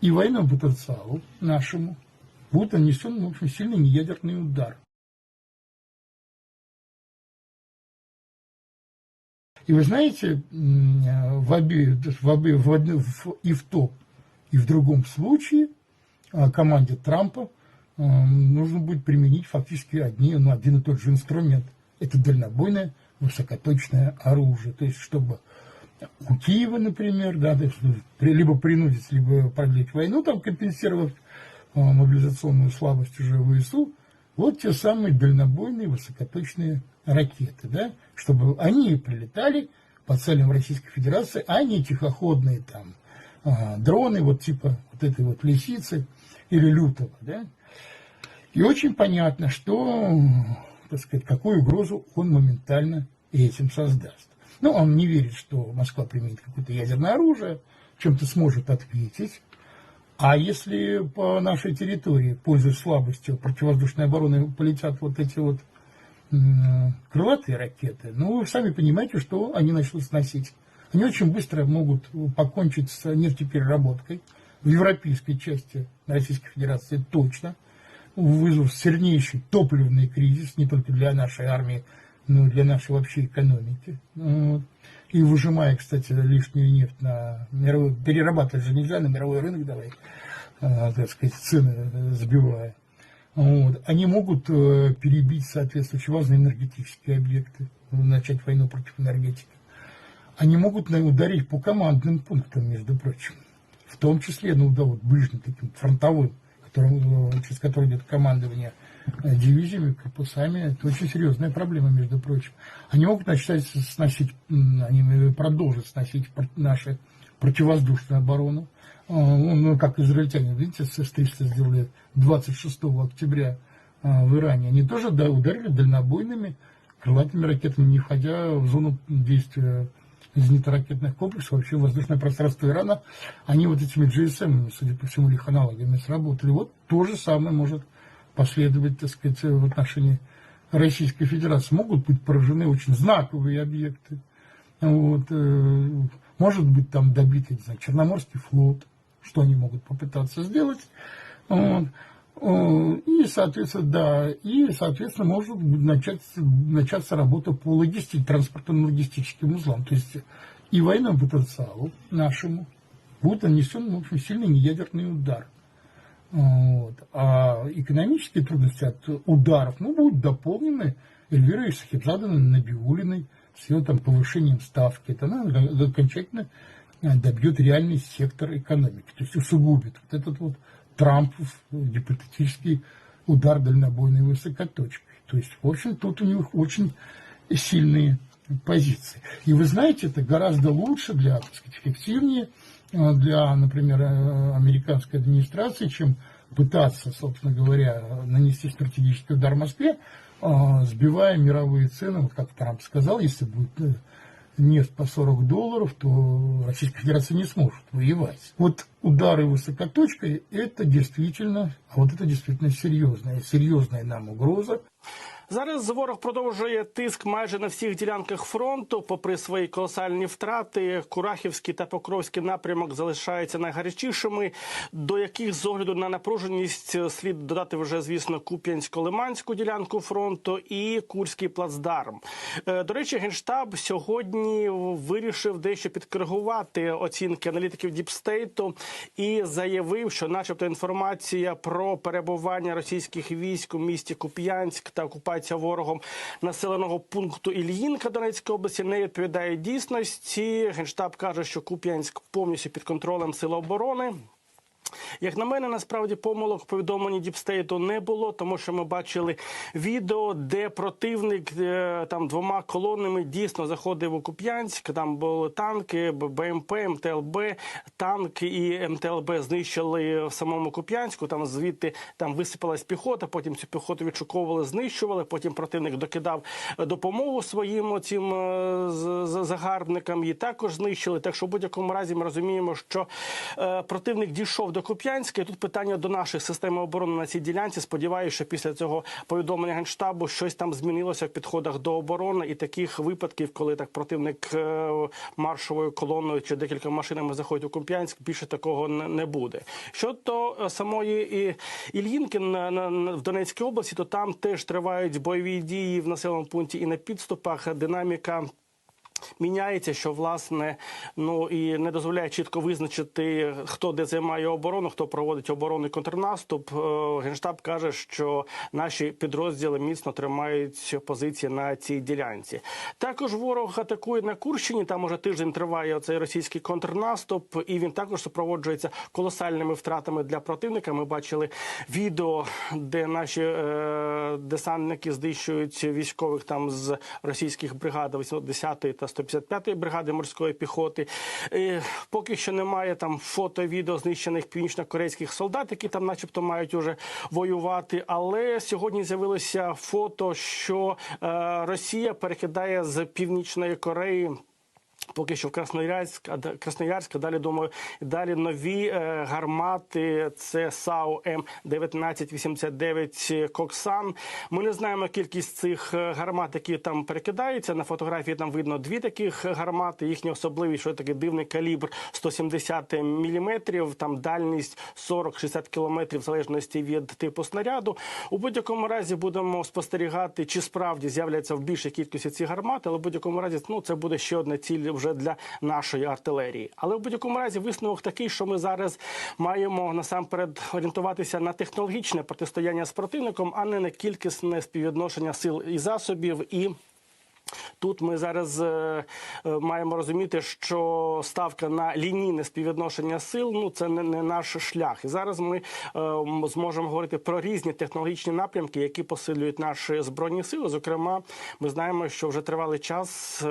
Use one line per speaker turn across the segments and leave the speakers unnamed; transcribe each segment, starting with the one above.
и военному потенциалу нашему будет нанесен, в общем, сильный неядерный удар. И вы знаете, в обе, в обе, в в- и в том, и в другом случае а, команде Трампа э, нужно будет применить фактически одни, ну, один и тот же инструмент. Это дальнобойное высокоточное оружие. То есть, чтобы у Киева, например, да, ну, либо принудить, либо продлить войну, там компенсировав э, мобилизационную слабость уже ВСУ, вот те самые дальнобойные высокоточные ракеты, да, чтобы они прилетали по целям Российской Федерации, а не тихоходные там а, дроны, вот типа вот этой вот лисицы или лютого, да. И очень понятно, что, так сказать, какую угрозу он моментально этим создаст. Ну, он не верит, что Москва применит какое-то ядерное оружие, чем-то сможет ответить. А если по нашей территории, пользуясь слабостью противовоздушной обороны, полетят вот эти вот крылатые ракеты, ну, вы сами понимаете, что они начнут сносить. Они очень быстро могут покончить с нефтепереработкой в европейской части Российской Федерации точно, вызвав сильнейший топливный кризис не только для нашей армии, и для нашей вообще экономики. Вот. И выжимая, кстати, лишнюю нефть на мировой... Перерабатывать же нельзя, на мировой рынок давай, э, так сказать, цены сбивая. Вот. Они могут э, перебить соответствующие важные энергетические объекты, начать войну против энергетики. Они могут ударить по командным пунктам, между прочим. В том числе, ну да, вот ближним таким фронтовым, которым, э, через который идет командование дивизиями, корпусами. Это очень серьезная проблема, между прочим. Они могут начать сносить, они э, продолжат сносить наши противовоздушную оборону. Э, Ну, как израильтяне, видите, С-300 сделали 26 октября э, в Иране. Они тоже да, ударили дальнобойными крылатыми ракетами, не входя в зону действия зенитно-ракетных комплексов, вообще воздушное пространство Ирана, они вот этими GSM, судя по всему, или их аналогами сработали. Вот то же самое может последовать, так сказать, в отношении Российской Федерации. Могут быть поражены очень знаковые объекты. Вот, э, может быть, там добит, не знаю, Черноморский флот, что они могут попытаться сделать. Вот. Э, И, соответственно, да, и, соответственно, может начать, начаться работа по логистике, транспортно-логистическим узлам. То есть и военному потенциалу нашему будет нанесен, в общем, сильный неядерный удар. Вот. А экономические трудности от ударов ну, будут дополнены Эльвирой Сахибзадовной Набиулиной с ее там, повышением ставки. Это она окончательно э, добьет реальный сектор экономики. То есть усугубит вот этот вот Трампов гипотетический удар дальнобойной высокоточкой. То есть, в общем, тут у них очень сильные позиции. И вы знаете, это гораздо лучше для, так сказать, эффективнее э, для, например, э, американской администрации, чем пытаться, собственно говоря, нанести стратегический удар Москве, э, сбивая мировые цены, вот как Трамп сказал, если будет нефть по 40 долларов, то Российская Федерация не сможет воевать. Вот удары высокоточкой, это действительно, а вот это действительно серьезная, серьезная нам угроза.
Зараз ворог продовжує тиск майже на всіх ділянках фронту. Попри свої колосальні втрати, Курахівський та Покровський напрямок залишаються найгарячішими, до яких з огляду на напруженість слід додати вже, звісно, Куп'янсько-Лиманську ділянку фронту і Курський плацдарм. Е, До речі, генштаб сьогодні вирішив дещо підкоригувати оцінки аналітиків Діпстейту і заявив, що, начебто, інформація про перебування російських військ у місті Куп'янськ та окупація ворогом населеного пункту Ільїнка Донецької області не відповідає дійсності. Генштаб каже, що Куп'янськ повністю під контролем Сил оборони. Як на мене, насправді помилок в повідомленні Діпстейту не було, тому що ми бачили відео, де противник е, там двома колонами дійсно заходив у Куп'янськ. Там були танки, БМП, МТЛБ, танки і МТЛБ знищили в самому Куп'янську. Там звідти там висипалась піхота. Потім цю піхоту відшуковували, знищували. Потім противник докидав допомогу своїм цим загарбникам. Її також знищили. Так що в будь-якому разі ми розуміємо, що е, противник дійшов до Куп'янська. Тут питання до наших систем оборони на цій ділянці. Сподіваюся, що після цього повідомлення генштабу щось там змінилося в підходах до оборони і таких випадків, коли так противник е, маршовою колоною чи декілька машинами заходить у Куп'янськ, більше такого не буде. Щодо е, самої Ільїнки в Донецькій області, то там теж тривають бойові дії в населеному пункті і на підступах. Динаміка міняється, що власне ну і не дозволяє чітко визначити, хто де займає оборону, хто проводить оборонний контрнаступ. Е, Генштаб каже, що наші підрозділи міцно тримають позиції на цій ділянці. Також ворог атакує на Курщині. Там уже тиждень триває цей російський контрнаступ, і він також супроводжується колосальними втратами для противника. Ми бачили відео, де наші е, десантники знищують військових там з російських бригад 80-ї та 155-ї бригади морської піхоти. Поки що немає там фото, відео знищених північно-корейських солдат, які там, начебто, мають уже воювати. Але сьогодні з'явилося фото, що е, Росія перекидає з північної Кореї. Поки що в Красноярськ, Красноярськ, далі думаю, далі нові е, гармати. Це САУ М 1989 Коксан. Ми не знаємо кількість цих е, гармат, які там перекидаються. На фотографії там видно дві таких гармати. Їхня особливість, що такий дивний калібр 170 міліметрів, там дальність 40-60 кілометрів, в залежності від типу снаряду. У будь-якому разі будемо спостерігати, чи справді з'являться в більшій кількості ці гармати, але в будь-якому разі ну це буде ще одна ціль вже для нашої артилерії. Але в будь-якому разі висновок такий, що ми зараз маємо насамперед орієнтуватися на технологічне протистояння з противником, а не на кількісне співвідношення сил і засобів і. Тут ми зараз е, е, маємо розуміти, що ставка на лінійне співвідношення сил ну це не, не наш шлях. І зараз ми е, зможемо говорити про різні технологічні напрямки, які посилюють наші збройні сили. Зокрема, ми знаємо, що вже тривалий час е,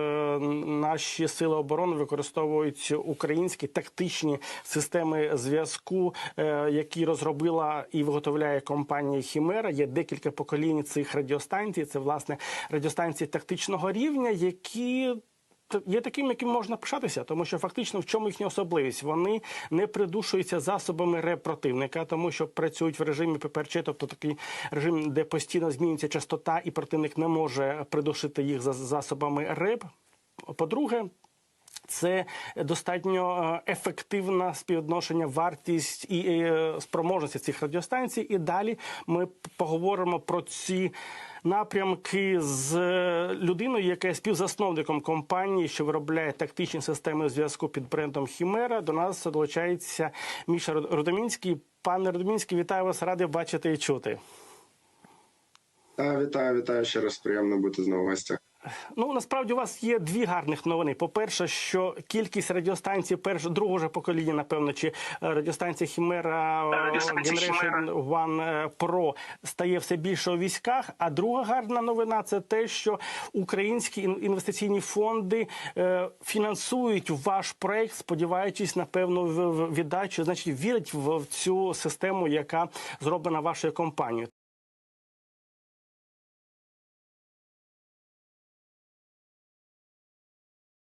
наші сили оборони використовують українські тактичні системи зв'язку, е, які розробила і виготовляє компанія Хімера. Є декілька поколінь цих радіостанцій. Це власне радіостанції тактичного рівня, які Є такими, яким можна пишатися, тому що фактично в чому їхня особливість? Вони не придушуються засобами РЕП противника, тому що працюють в режимі ППРЧ, тобто такий режим, де постійно змінюється частота, і противник не може придушити їх за засобами РЕП. По-друге, це достатньо е, ефективне співвідношення вартість і е, спроможності цих радіостанцій. І далі ми поговоримо про ці напрямки з е, людиною, яка є співзасновником компанії, що виробляє тактичні системи зв'язку під брендом Хімера. До нас долучається Міша Род- Родомінський. Пане Родомінський, вітаю вас, радий бачити і чути.
Та, вітаю, вітаю ще раз. Приємно бути знову в гостях.
Ну насправді у вас є дві гарних новини. По-перше, що кількість радіостанцій першого другого ж покоління, напевно, чи е, радіостанція Хімера Generation One е, Pro стає все більше у військах. А друга гарна новина це те, що українські інвестиційні фонди е, фінансують ваш проект, сподіваючись на певну віддачу, значить вірять в цю систему, яка зроблена вашою компанією.